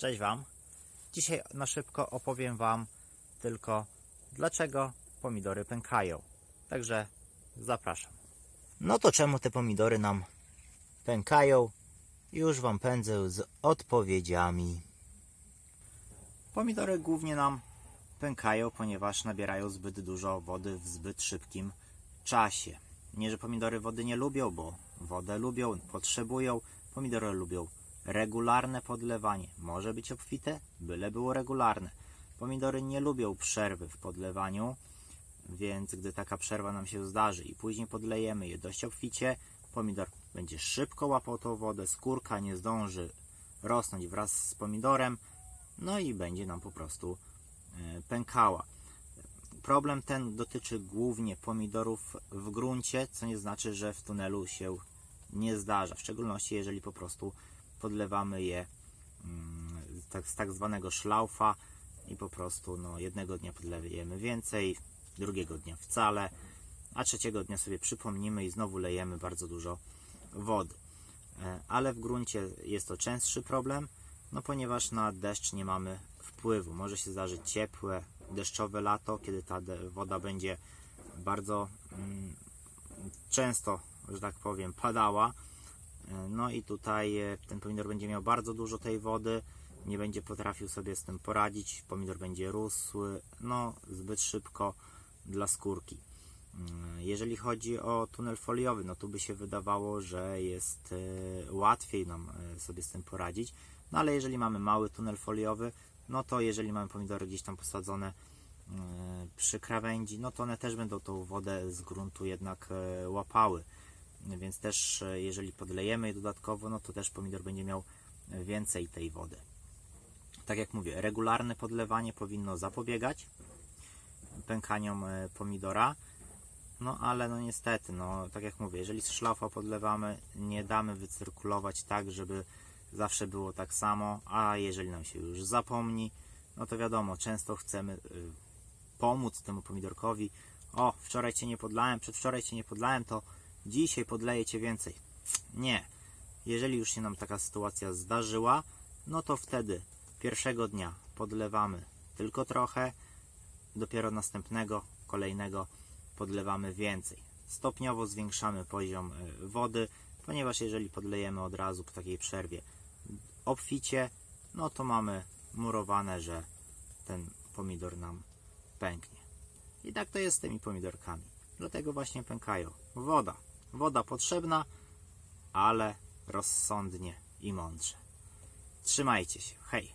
Cześć Wam. Dzisiaj na szybko opowiem Wam tylko dlaczego pomidory pękają. Także zapraszam. No to czemu te pomidory nam pękają? Już Wam pędzę z odpowiedziami. Pomidory głównie nam pękają, ponieważ nabierają zbyt dużo wody w zbyt szybkim czasie. Nie, że pomidory wody nie lubią, bo wodę lubią, potrzebują. Pomidory lubią regularne podlewanie. Może być obfite, byle było regularne. Pomidory nie lubią przerwy w podlewaniu, więc gdy taka przerwa nam się zdarzy i później podlejemy je dość obficie, pomidor będzie szybko łapał tą wodę, skórka nie zdąży rosnąć wraz z pomidorem, no i będzie nam po prostu e, pękała. Problem ten dotyczy głównie pomidorów w gruncie, co nie znaczy, że w tunelu się nie zdarza, w szczególności jeżeli po prostu podlewamy je mm, tak, z tak zwanego szlaufa i po prostu no, jednego dnia podlejemy więcej, drugiego dnia wcale, a trzeciego dnia sobie przypomnimy i znowu lejemy bardzo dużo wody. E, Ale w gruncie jest to częstszy problem, no ponieważ na deszcz nie mamy wpływu. Może się zdarzyć ciepłe, deszczowe lato, kiedy ta woda będzie bardzo mm, często, że tak powiem, padała. No i tutaj e, ten pomidor będzie miał bardzo dużo tej wody, nie będzie potrafił sobie z tym poradzić, pomidor będzie rósł, no zbyt szybko dla skórki. Mm, Jeżeli chodzi o tunel foliowy, no tu by się wydawało, że jest e, łatwiej nam e, sobie z tym poradzić, no ale jeżeli mamy mały tunel foliowy, no to jeżeli mamy pomidory gdzieś tam posadzone przy krawędzi, no to one też będą tą wodę z gruntu jednak łapały. Więc też e, jeżeli podlejemy je dodatkowo, no to też pomidor będzie miał więcej tej wody. Tak jak mówię, regularne podlewanie powinno zapobiegać pękaniom e, pomidora. No ale no niestety, no tak jak mówię, jeżeli z szlaufa podlewamy, nie damy wycyrkulować tak, żeby zawsze było tak samo, a jeżeli nam się już zapomni, no to wiadomo, często chcemy pomóc temu pomidorkowi. O, wczoraj cię nie podlałem, przedwczoraj cię nie podlałem, to dzisiaj podleję cię więcej. Nie. Jeżeli już się nam taka sytuacja zdarzyła, no to wtedy pierwszego dnia podlewamy tylko trochę, dopiero następnego, kolejnego podlewamy więcej. Stopniowo zwiększamy poziom y, wody, ponieważ jeżeli podlejemy od razu po takiej przerwie obficie, no to mamy murowane, że ten pomidor nam pęknie. I tak to jest z tymi pomidorkami. Dlatego właśnie pękają. Woda. Woda potrzebna, ale rozsądnie i mądrze. Trzymajcie się. Hej!